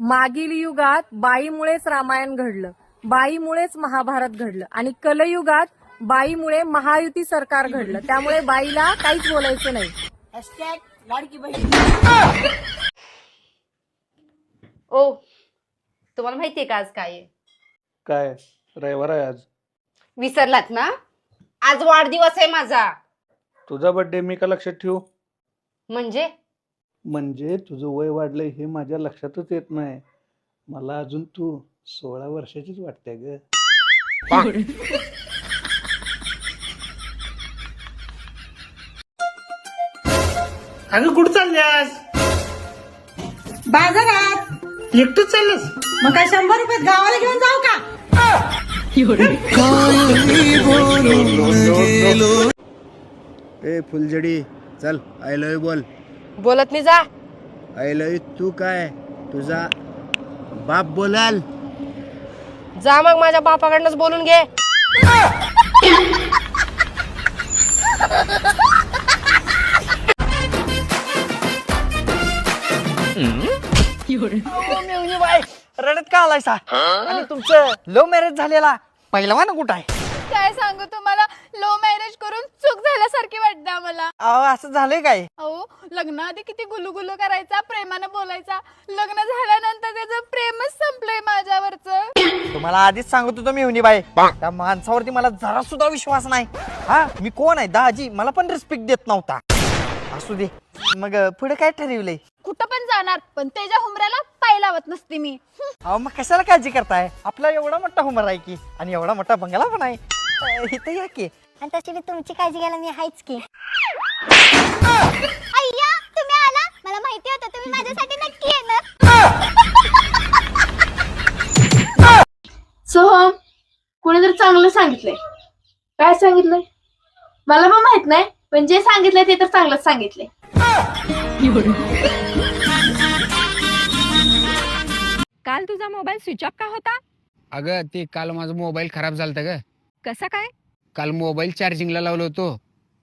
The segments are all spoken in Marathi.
मागील युगात बाईमुळेच रामायण घडलं बाईमुळेच महाभारत घडलं आणि कलयुगात बाईमुळे महायुती सरकार घडलं. त्यामुळे बाईला काहीच बोलायचं नाही. ओ तुम्हाला माहितीये का आज काय? आहे? काय? रविवार आहे आज. विसरलात ना? आज वाढदिवस आहे माझा. तुझा बर्थडे मी का लक्षात ठेवू? म्हणजे? म्हणजे तुझं वय वाढलंय हे माझ्या लक्षातच येत नाही. मला अजून तू सोळा वर्षाचीच वाटते ग. अगं कुठं चालल्यास? बाजारात. एकटंच चाललंस? मग काय शंभर रुपयात गावाला घेऊन जाऊ का? ए फुलझडी चल आय लव यू बोल. बोलत नाही जा. आय लव यू तू काय? तुझा बाप बोलाल. जा मग माझ्या बापाकडनंच बोलून घे. रडत का आलायसा? आणि तुमचं लव्ह मॅरेज झालेला पहिला ना कुठं आहे? काय सांगू तुम्हाला? लो मॅरेज करून चूक झाल्यासारखी अहो असं झालंय काय? अहो लग्नाआधी किती गुलुगुलू करायचा प्रेमानं बोलायचा. लग्न झाल्यानंतर त्याचं प्रेमच संपलंय माझ्यावरच. तुम्हाला आधीच सांगत होतो मी हुनी बाई त्या माणसावरती मला जरा सुद्धा विश्वास नाही. हा मी कोण आहे? दाजी मला पण रिस्पेक्ट देत नव्हता. असू दे. मग पुढे काय ठरवलंय? कुठं पण जाणार पण त्याच्या हुमऱ्याला पाय लावत नसते मी. हं. अहो मग कशाला काळजी करताय? आपला एवढा मोठा हुमर आहे की आणि एवढा मोठा बंगला पण आहे. अं, इथं या की. आणि तशी मी तुमची काळजी घ्यायला मी आहेच की. अय्या तुम्ही आला? मला माहिती होतं तुम्ही माझ्यासाठी नक्की येणार. सोहम कोणीतरी चांगलं सांगितलंय काय सांगितलंय? मला पण माहीत नाही पण जे सांगितलंय ते तर चांगलंच सांगितलंय. काल तुझा मोबाईल स्विच ऑफ का होता? अगं ते काल माझा मोबाईल खराब झालता ग. कसा काय? काल मोबाईल चार्जिंगला लावलो होतो.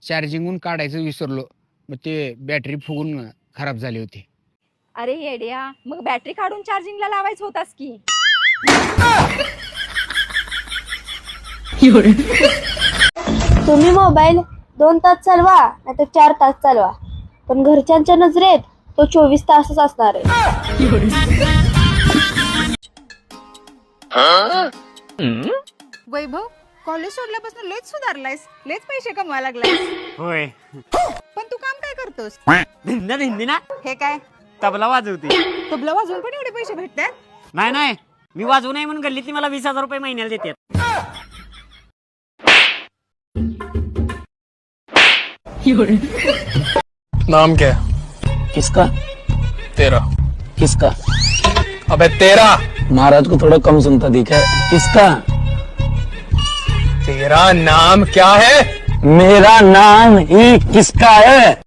चार्जिंगहून काढायचं विसरलो. मग ते बॅटरी फुगून खराब झाली होती. अरे येड्या मग बॅटरी काढून चार्जिंगला लावायचं होतास की? तुम्ही मोबाईल दोन तास चालवा नाही तर चार तास चालवा. पण घरच्यांच्या नजरेत तो चोवीस तासच असणार आहे. वैभव कॉलेज सोडल्यापासून लेच सुधारलायस. लेच पैसे कमवायला लागलायस. होय. करतोस? भिंना भिंदी ना हे काय? तबला वाजवते. तबला वाजवून पण एवढे पैसे भेटतात? नाही नाही. मी वाजवू नाही म्हणून गल्लीतली मला वीस हजार रुपये महिन्याला देतात. नाम क्या किसका? तेरा. किसका? अबे तेरा! महाराज को थोड़ा कम सुनता दिखा किसका? तेरा नाम क्या है? मेरा नाम ही किसका है?